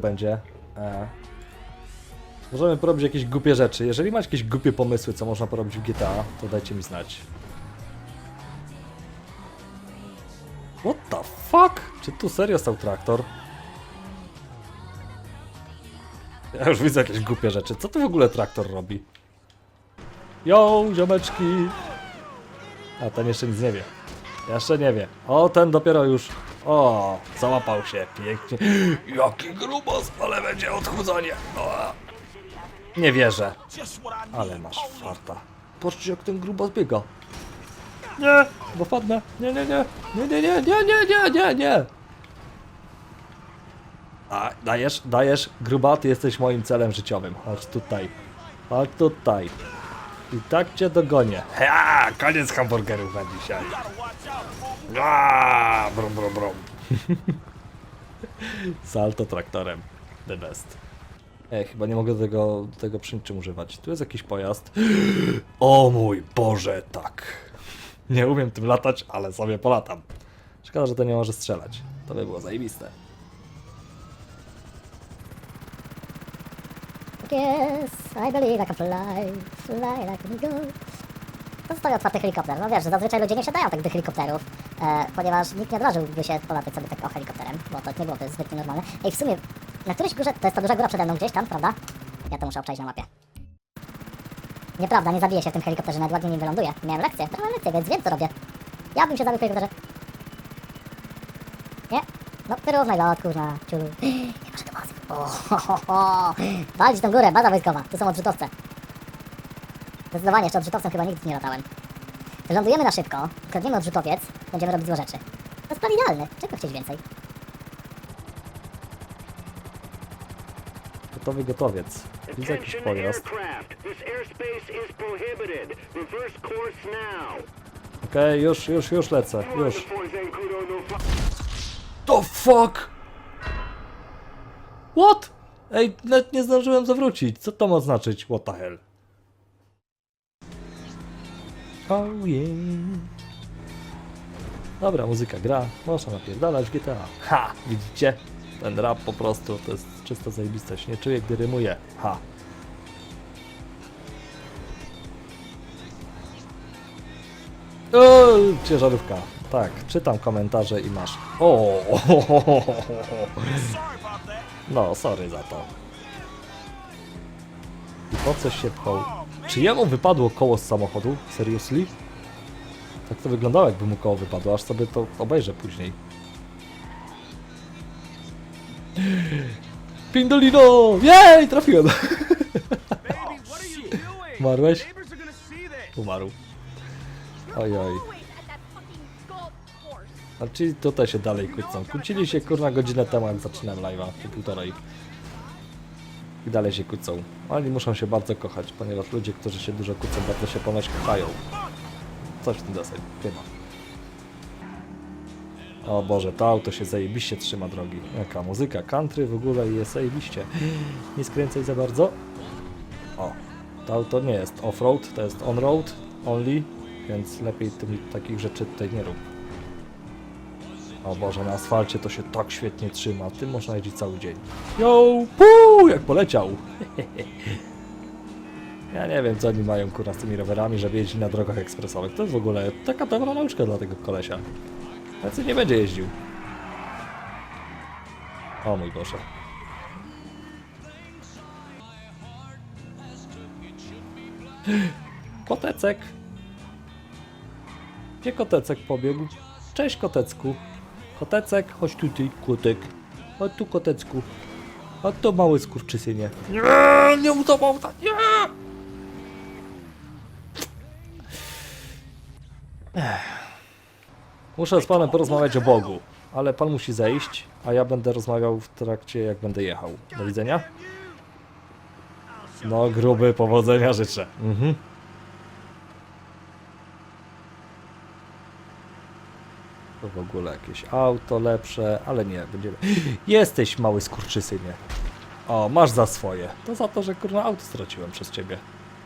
będzie. E, możemy porobić jakieś głupie rzeczy. Jeżeli macie jakieś głupie pomysły, co można porobić w GTA, to dajcie mi znać. What the fuck? Czy tu serio stał traktor? Ja już widzę jakieś głupie rzeczy. Co tu w ogóle traktor robi? Yo, ziomeczki! A ten jeszcze nic nie wie. Jeszcze nie wie. O, ten dopiero już. O, załapał się pięknie. Jaki grubos, ale będzie odchudzanie. O. Nie wierzę. Ale masz farta. Patrzcie jak ten grubos biega. Nie, bo padnę. Nie, nie, nie. Nie, nie, nie, nie, nie, nie, nie, nie. A, dajesz, dajesz, gruba, ty jesteś moim celem życiowym. Chodź tutaj. Chodź tutaj. I tak cię dogonię. Ha, koniec hamburgerów na dzisiaj. Aaaa, brum, brum, brum. Salto traktorem. The best. Ej, chyba nie mogę tego, tego przy niczym używać. Tu jest jakiś pojazd. O mój Boże, tak. Nie umiem tym latać, ale sobie polatam. Szkoda, że to nie może strzelać. To by było zajebiste. Yes, I believe I can fly, fly like an eagle. To stoi otwarty helikopter. No wiesz, że zazwyczaj ludzie nie wsiadają tak do helikopterów, e, ponieważ nikt nie odważyłby się polatać sobie tak o helikopterem, bo to nie byłoby zbytnio normalne. Ej, w sumie, na którejś górze, to jest ta duża góra przede mną gdzieś tam, prawda? Ja to muszę obczaić na mapie. Nieprawda, nie zabiję się w tym helikopterze, nawet ładnie nim wyląduję. Miałem lekcję, miałem lekcję, więc wiem co robię. Ja bym się zabił w helikopterze. Nie? No, wyrównaj lot, kurna, ciulu. Nie może do bazy. O, tą górę, baza wojskowa. Tu są odrzutowce. Zdecydowanie, jeszcze odrzutowcem chyba nigdy nie latałem. Wylądujemy na szybko, kradniemy odrzutowiec, będziemy robić złe rzeczy. To jest plan idealny. Czego chcieć więcej? Gotowy gotowiec. Widzę jakiś Attention pojazd. aircraft. This airspace is prohibited. Reverse course now. Okej, już, już, już lecę. Już. Zancudo no The fuck? What? Ej, nawet nie zdążyłem zawrócić. Co to ma znaczyć? What the hell? Oh yeah. Dobra, muzyka gra. Można napierdalać GTA. Ha! Widzicie? Ten rap po prostu to jest czysta zajebistość. Nie czuję, gdy rymuje. Ha! Ciężarówka. Tak, czytam komentarze i masz. O! No, sorry za to. I po coś się pchał? Czy jemu wypadło koło z samochodu? Seriously? Tak to wyglądało, jakby mu koło wypadło, aż sobie to obejrzę później. Pindolino! Jej, trafiłem! Umarłeś? Umarł. Oj. A czyli tutaj się dalej kłócą. Kłócili się kurna godzinę temu, jak zaczynałem live'a, czy półtorej. I dalej się kłócą. Oni muszą się bardzo kochać, ponieważ ludzie, którzy się dużo kłócą, bardzo się ponoć kochają. Coś w tym deseń, chyba. O Boże, to auto się zajebiście trzyma drogi. Jaka muzyka, country w ogóle jest zajebiście. Nie skręcaj za bardzo. O, to auto nie jest off-road, to jest on-road only, więc lepiej tym, takich rzeczy tutaj nie rób. O Boże, na asfalcie to się tak świetnie trzyma, tym można jeździć cały dzień. Yo, puu, jak poleciał. Ja nie wiem, co oni mają kurwa z tymi rowerami, żeby jeździć na drogach ekspresowych. To jest w ogóle taka dobra nauczka dla tego kolesia. Tacy nie będzie jeździł. O mój Boże. Kotecek. Gdzie kotecek pobiegł? Cześć kotecku. Kotecek, chodź tutaj, kotek. Chodź tu kotecku. Chodź tu mały skurczysynie. Nie, nie utował ta, nie! Muszę z panem porozmawiać o Bogu, ale pan musi zejść, a ja będę rozmawiał w trakcie jak będę jechał. Do widzenia. No gruby, powodzenia życzę. Mhm. To w ogóle jakieś auto lepsze, ale nie, będziemy... Jesteś mały skurczysynie. O, masz za swoje. To za to, że kurwa auto straciłem przez ciebie.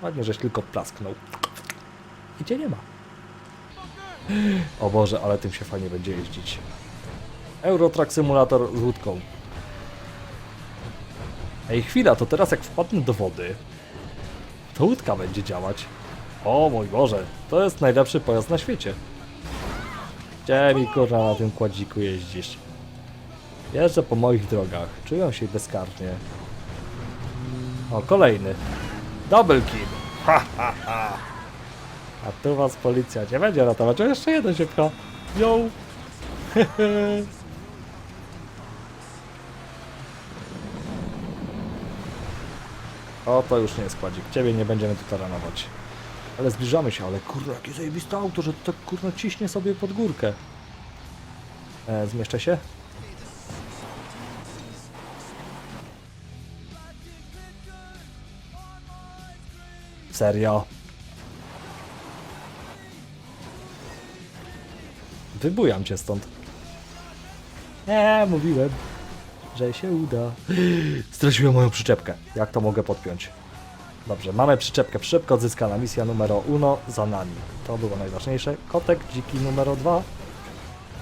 Ładnie, żeś tylko plasknął. I cię nie ma. O Boże, ale tym się fajnie będzie jeździć. Eurotrack Simulator z łódką. Ej, chwila, to teraz jak wpadnę do wody, to łódka będzie działać. O mój Boże, to jest najlepszy pojazd na świecie. Gdzie kurwa na tym kładziku jeździsz? Jeżdżę po moich drogach, czuję się bezkarnie. O, kolejny. Double kill. Ha, ha, ha. A tu was policja nie będzie ratować. O, jeszcze jeden pcha. Yo. o, to już nie jest kładzik. Ciebie nie będziemy tu taranować. Ale zbliżamy się, ale kurwa, jakie zajebiste auto, że to tak kurwa ciśnie sobie pod górkę. E, zmieszczę się? Serio? Wybujam cię stąd. Nie, mówiłem, że się uda. Straciłem moją przyczepkę. Jak to mogę podpiąć? Dobrze, mamy przyczepkę. Przyczepka odzyskana. Misja numer uno za nami. To było najważniejsze. Kotek dziki numer dwa.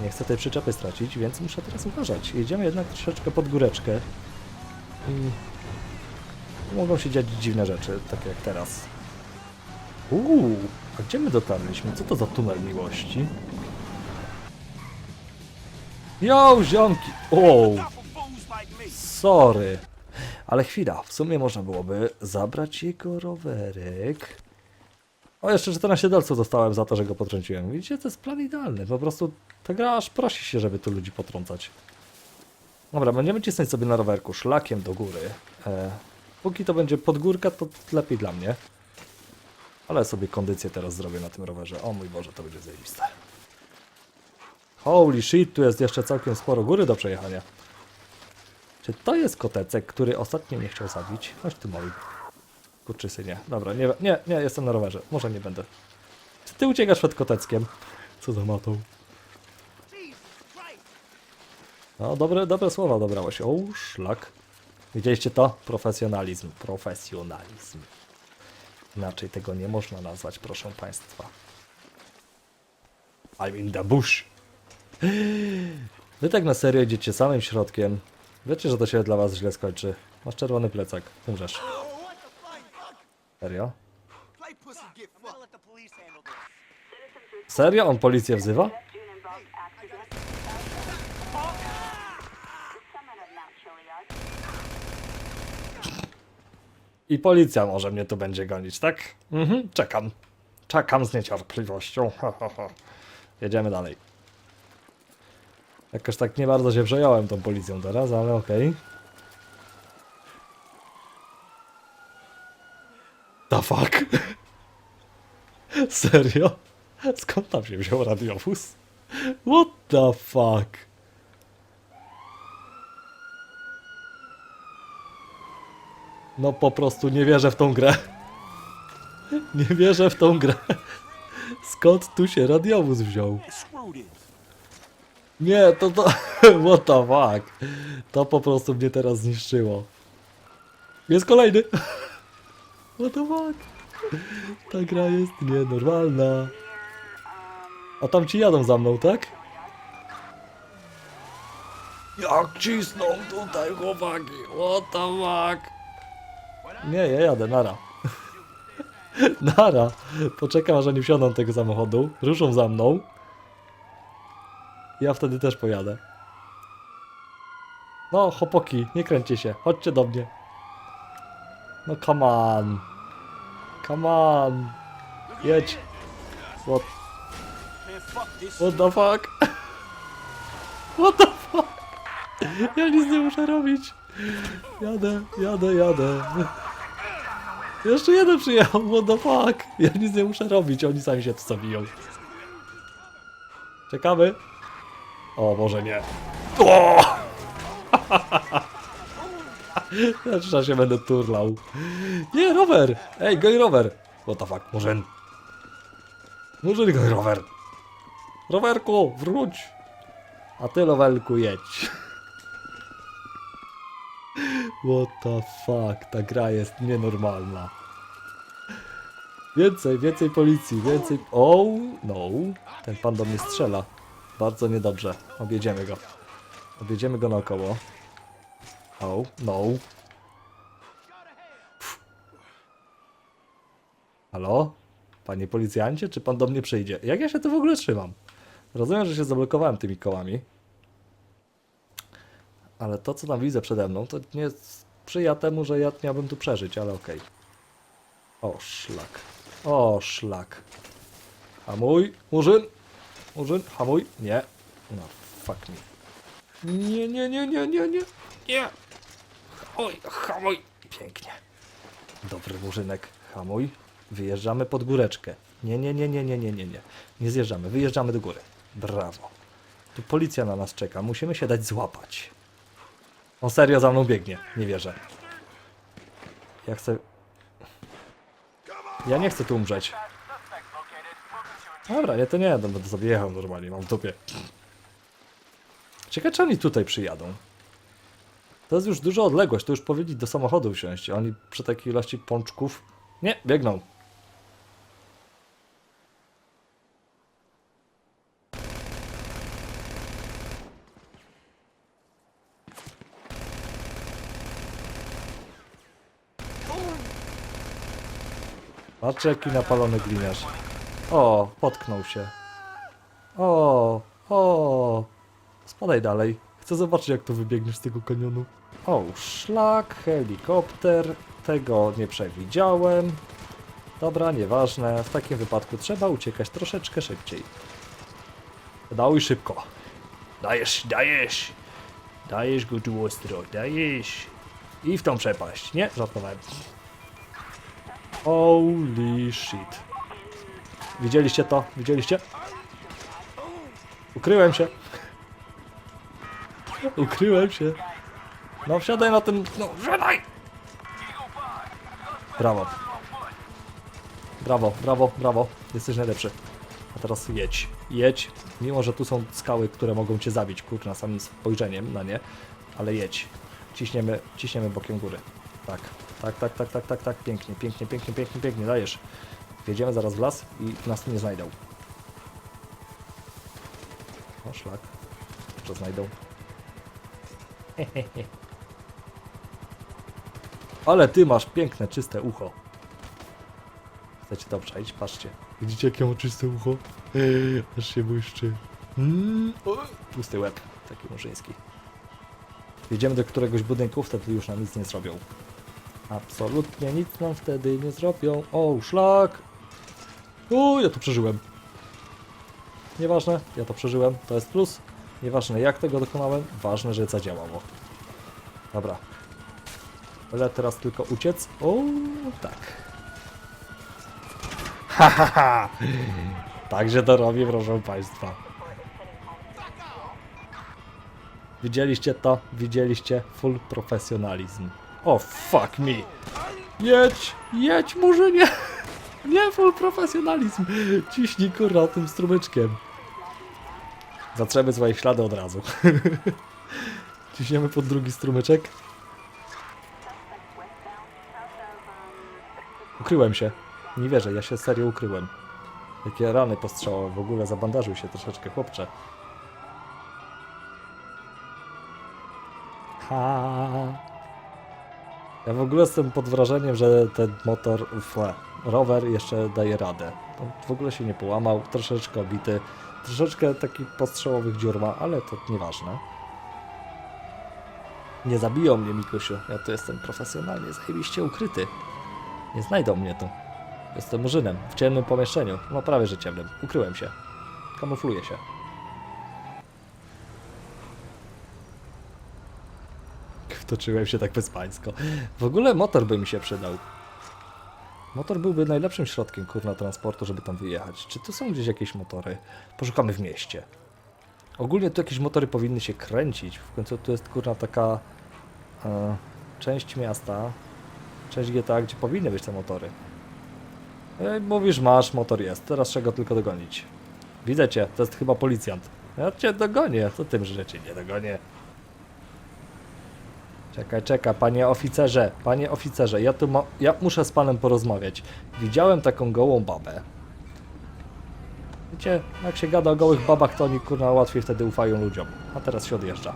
Nie chcę tej przyczepy stracić, więc muszę teraz uważać. Jedziemy jednak troszeczkę pod góreczkę. I mogą się dziać dziwne rzeczy, tak jak teraz. Uuu, a gdzie my dotarliśmy? Co to za tunel miłości? Yo, ziomki! O, sorry. Ale chwila, w sumie można byłoby zabrać jego rowerek. O, jeszcze 14 dolców dostałem za to, że go potrąciłem. Widzicie, to jest plan idealny. Po prostu ta gra aż prosi się, żeby tu ludzi potrącać. Dobra, będziemy cisnąć sobie na rowerku szlakiem do góry. E, póki to będzie podgórka, to lepiej dla mnie. Ale sobie kondycję teraz zrobię na tym rowerze. O mój Boże, to będzie zajebiste. Holy shit, tu jest jeszcze całkiem sporo góry do przejechania. Czy to jest kotecek, który ostatnio mnie chciał zabić? Chodź ty mój. Kurczysy, nie. Dobra, nie, nie, nie, jestem na rowerze. Może nie będę. Czy ty uciekasz przed koteckiem? Co za matą. No, dobre, dobre słowa dobrałeś. O, szlak. Widzieliście to? Profesjonalizm. Profesjonalizm. Inaczej tego nie można nazwać, proszę państwa. I'm in the bush. Wy tak na serio idziecie samym środkiem. Wiecie, że to się dla was źle skończy. Masz czerwony plecak. Umrzesz. Serio? Serio? On policję wzywa? I policja może mnie tu będzie gonić, tak? Mhm, czekam. Czekam z niecierpliwością. Jedziemy dalej. Jakoś tak nie bardzo się przejąłem tą policją teraz, ale okej. The fuck? Serio? Skąd tam się wziął radiowóz? What the fuck? No po prostu nie wierzę w tą grę. Nie wierzę w tą grę. Skąd tu się radiowóz wziął? Nie, to to... What the fuck? To po prostu mnie teraz zniszczyło. Jest kolejny. What the fuck? Ta gra jest nienormalna. A tam ci jadą za mną, tak? Jak cisną tutaj chłopaki? What the fuck? Nie, ja jadę, nara. nara. Poczekam aż oni wsiądą tego samochodu, ruszą za mną. Ja wtedy też pojadę. No, chłopaki, nie kręćcie się. Chodźcie do mnie. No, come on. Come on. Jedź. What, what the fuck? What the fuck? Ja nic nie muszę robić. Jadę, jadę, jadę. Jeszcze jeden przyjechał, what the fuck? Ja nic nie muszę robić, oni sami się tu zabiją. Czekamy. O, może nie. O! Zaczyna się będę turlał. Nie, rower! Ej, goj rower! What the fuck, Murzyn. Murzyn, goj rower. Rowerku, wróć! A ty, rowerku, jedź. What the fuck, ta gra jest nienormalna. Więcej, więcej policji, więcej... Oh, no. Ten pan do mnie strzela. Bardzo niedobrze. Objedziemy go. Objedziemy go naokoło. Oh, no. Pff. Halo? Panie policjancie, czy pan do mnie przyjdzie? Jak ja się tu w ogóle trzymam? Rozumiem, że się zablokowałem tymi kołami. Ale to, co tam widzę przede mną, to nie sprzyja temu, że ja miałbym tu przeżyć, ale okej. Okay. O, szlak. O, szlak. A mój murzyn Murzyn, hamuj. Nie. No, fuck me. Nie, nie, nie, nie, nie, nie. Nie. Hamuj, hamuj. Pięknie. Dobry murzynek. Hamuj. Wyjeżdżamy pod góreczkę. Nie, nie, nie, nie, nie, nie, nie, nie. Nie zjeżdżamy. Wyjeżdżamy do góry. Brawo. Tu policja na nas czeka. Musimy się dać złapać. On serio za mną biegnie. Nie wierzę. Ja chcę... Ja nie chcę tu umrzeć. Dobra, nie, to nie, no będę sobie jechał normalnie, mam w dupie. Ciekawe, czy oni tutaj przyjadą. To jest już duża odległość, to już powiedzieć do samochodu wsiąść. Oni przy takiej ilości pączków... Nie, biegną. Patrzcie jaki napalony gliniarz. O, potknął się. O, o. Spadaj dalej. Chcę zobaczyć jak tu wybiegniesz z tego kanionu. O, szlak, helikopter. Tego nie przewidziałem. Dobra, nieważne. W takim wypadku trzeba uciekać troszeczkę szybciej. Dałuj szybko. Dajesz, dajesz. Dajesz go tu ostro, dajesz. I w tą przepaść. Nie, żartowałem. Holy shit. Widzieliście to? Widzieliście? Ukryłem się. Ukryłem się. No wsiadaj na ten... No wsiadaj! Brawo. Brawo, brawo, brawo. Jesteś najlepszy. A teraz jedź. Jedź. Mimo, że tu są skały, które mogą cię zabić, kurna, samym spojrzeniem na nie. Ale jedź. Ciśniemy, ciśniemy bokiem góry. Tak. Tak, tak, tak, tak, tak, tak. Pięknie, pięknie, pięknie, pięknie, pięknie. Dajesz. Wjedziemy zaraz w las i nas tu nie znajdą. O, szlak. Że znajdą. Ale ty masz piękne, czyste ucho. Chcecie to przejść? Patrzcie. Widzicie, jakie mam czyste ucho? Eee, aż się błyszczy. Mm, o, pusty łeb, taki murzyński. Jedziemy do któregoś budynku, wtedy już nam nic nie zrobią. Absolutnie nic nam wtedy nie zrobią. O, szlak! O, ja to przeżyłem. Nieważne, ja to przeżyłem, to jest plus. Nieważne jak tego dokonałem, ważne, że zadziałało. Dobra. Ale teraz tylko uciec. O, tak. Ha, ha, ha. Także to robię, proszę Państwa. Widzieliście to? Widzieliście? Full profesjonalizm. O, fuck me. Jedź, jedź, murzynie. Nie, full profesjonalizm. Ciśnij kurwa tym strumyczkiem. Zatrzemy swoje ślady od razu. Ciśniemy pod drugi strumyczek. Ukryłem się. Nie wierzę, ja się serio ukryłem. Jakie rany postrzałowe, w ogóle zabandażył się troszeczkę chłopcze. Ha. Ja w ogóle jestem pod wrażeniem, że ten motor, fle, rower jeszcze daje radę. On w ogóle się nie połamał, troszeczkę obity, troszeczkę taki postrzałowych dziur ma, ale to nieważne. Nie zabiją mnie, Mikusiu. Ja tu jestem profesjonalnie, zajebiście ukryty. Nie znajdą mnie tu. Jestem murzynem, w ciemnym pomieszczeniu. No prawie, że ciemnym. Ukryłem się. Kamufluję się. Wtoczyłem się tak bezpańsko. W ogóle motor by mi się przydał. Motor byłby najlepszym środkiem, kurna, transportu, żeby tam wyjechać. Czy tu są gdzieś jakieś motory? Poszukamy w mieście. Ogólnie tu jakieś motory powinny się kręcić. W końcu tu jest, kurna, taka e, część miasta, część GTA, gdzie powinny być te motory. E, mówisz, masz, motor jest. Teraz trzeba go tylko dogonić. Widzę cię, to jest chyba policjant. Ja cię dogonię, to tym, że cię nie dogonię. Czekaj, czekaj, panie oficerze, panie oficerze, ja tu ma, ja muszę z panem porozmawiać. Widziałem taką gołą babę. Wiecie, jak się gada o gołych babach, to oni kurna łatwiej wtedy ufają ludziom. A teraz się odjeżdża.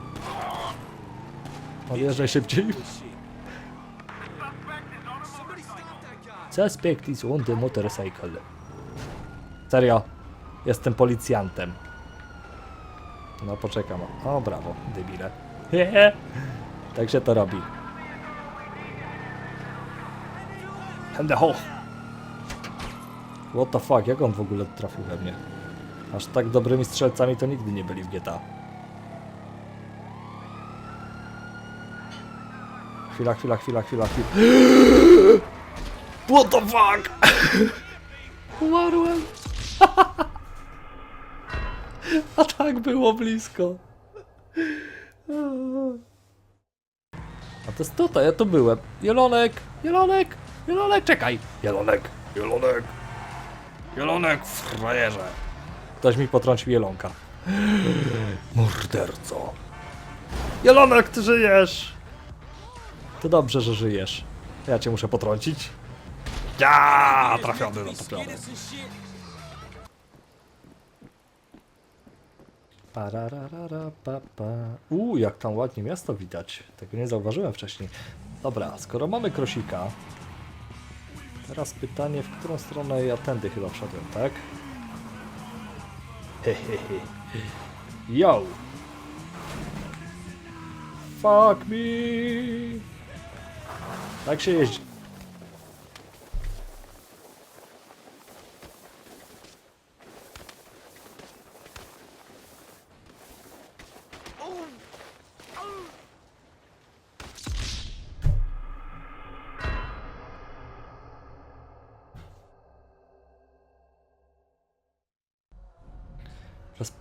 Odjeżdżaj szybciej. Suspect is on the motorcycle. Serio? Jestem policjantem. No poczekam. O, brawo, debile. Tak się to robi. Hände hoch! What the fuck, jak on w ogóle trafił we mnie? Aż tak dobrymi strzelcami to nigdy nie byli w GTA. Chwila, chwila, chwila, chwila, chwila. What the fuck? Umarłem. A tak było blisko. A to jest tutaj, ja tu byłem. Jelonek, Jelonek, Jelonek, czekaj. Jelonek, Jelonek, Jelonek, frajerze. Ktoś mi potrącił Jelonka. Morderco. Jelonek, ty żyjesz. To dobrze, że żyjesz. Ja cię muszę potrącić. Ja, trafiony, no trafiony. Uuu, jak tam ładnie miasto widać. Tego nie zauważyłem wcześniej. Dobra, skoro mamy krosika, teraz pytanie, w którą stronę ja tędy chyba wszedłem, tak? Hehehe. Yo! Fuck me! Tak się jeździ.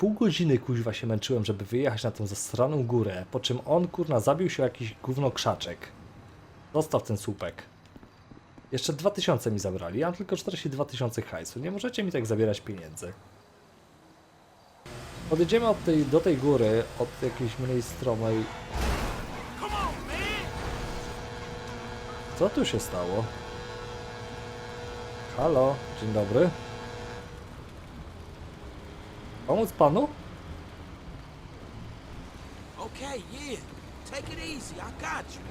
Pół godziny kuźwa się męczyłem, żeby wyjechać na tą zastraną górę, po czym on kurna zabił się jakiś gówno krzaczek. Zostaw ten słupek. Jeszcze 2000 mi zabrali, ja mam tylko 42 tysiące hajsu. Nie możecie mi tak zabierać pieniędzy. Podjedziemy od tej, do tej góry, od jakiejś mniej stromej... Co tu się stało? Halo, dzień dobry. Pomóc panu? Okay, yeah. Take it easy. I got you.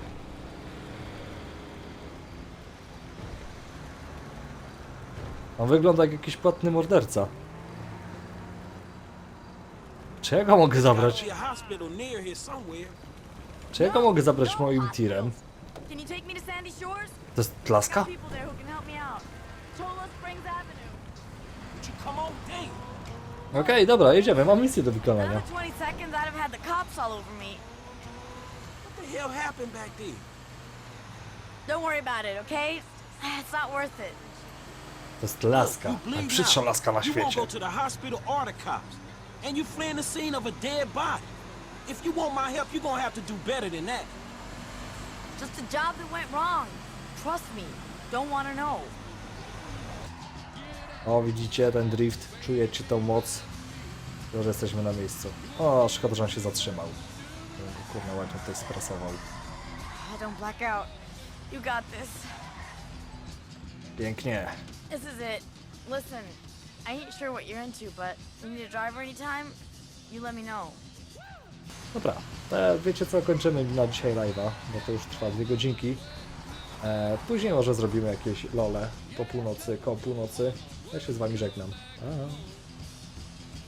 On wygląda jak jakiś płatny morderca. Czy ja go mogę zabrać? Gotta be a hospital near here somewhere. Czy ja go mogę zabrać moim tirem? Can you take me to Sandy Shores? To jest klaska? Got people there who can help me out. Chola Springs Avenue. Would you come on? Okej, dobra, jedziemy, mam misję do wykonania. Another 20 seconds, I'd have had the cops all over me. What the hell happened back there? Don't worry about it, okay? It's not worth it. To jest laska. You bleed Najbrzydsza out. laska na You won't świecie. go to the hospital or the cops. And you fleeing the scene of a dead body. If you want my help, you're gonna have to do better than that. Just a job that went wrong. Trust me. Don't want to know. O, widzicie ten drift, czujecie tą moc. Już jesteśmy na miejscu. O, szkoda, że on się zatrzymał. Kurna, ładnie tutaj sprasował. I don't black out. You got this. Pięknie. This is it. Listen, I ain't sure what you're into, but you need a driver anytime, you let me know. Dobra, e, wiecie co, kończymy na dzisiaj live'a, bo to już trwa dwie godzinki. E, później może zrobimy jakieś lole po północy, koło północy. Ja się z wami żegnam. Pa.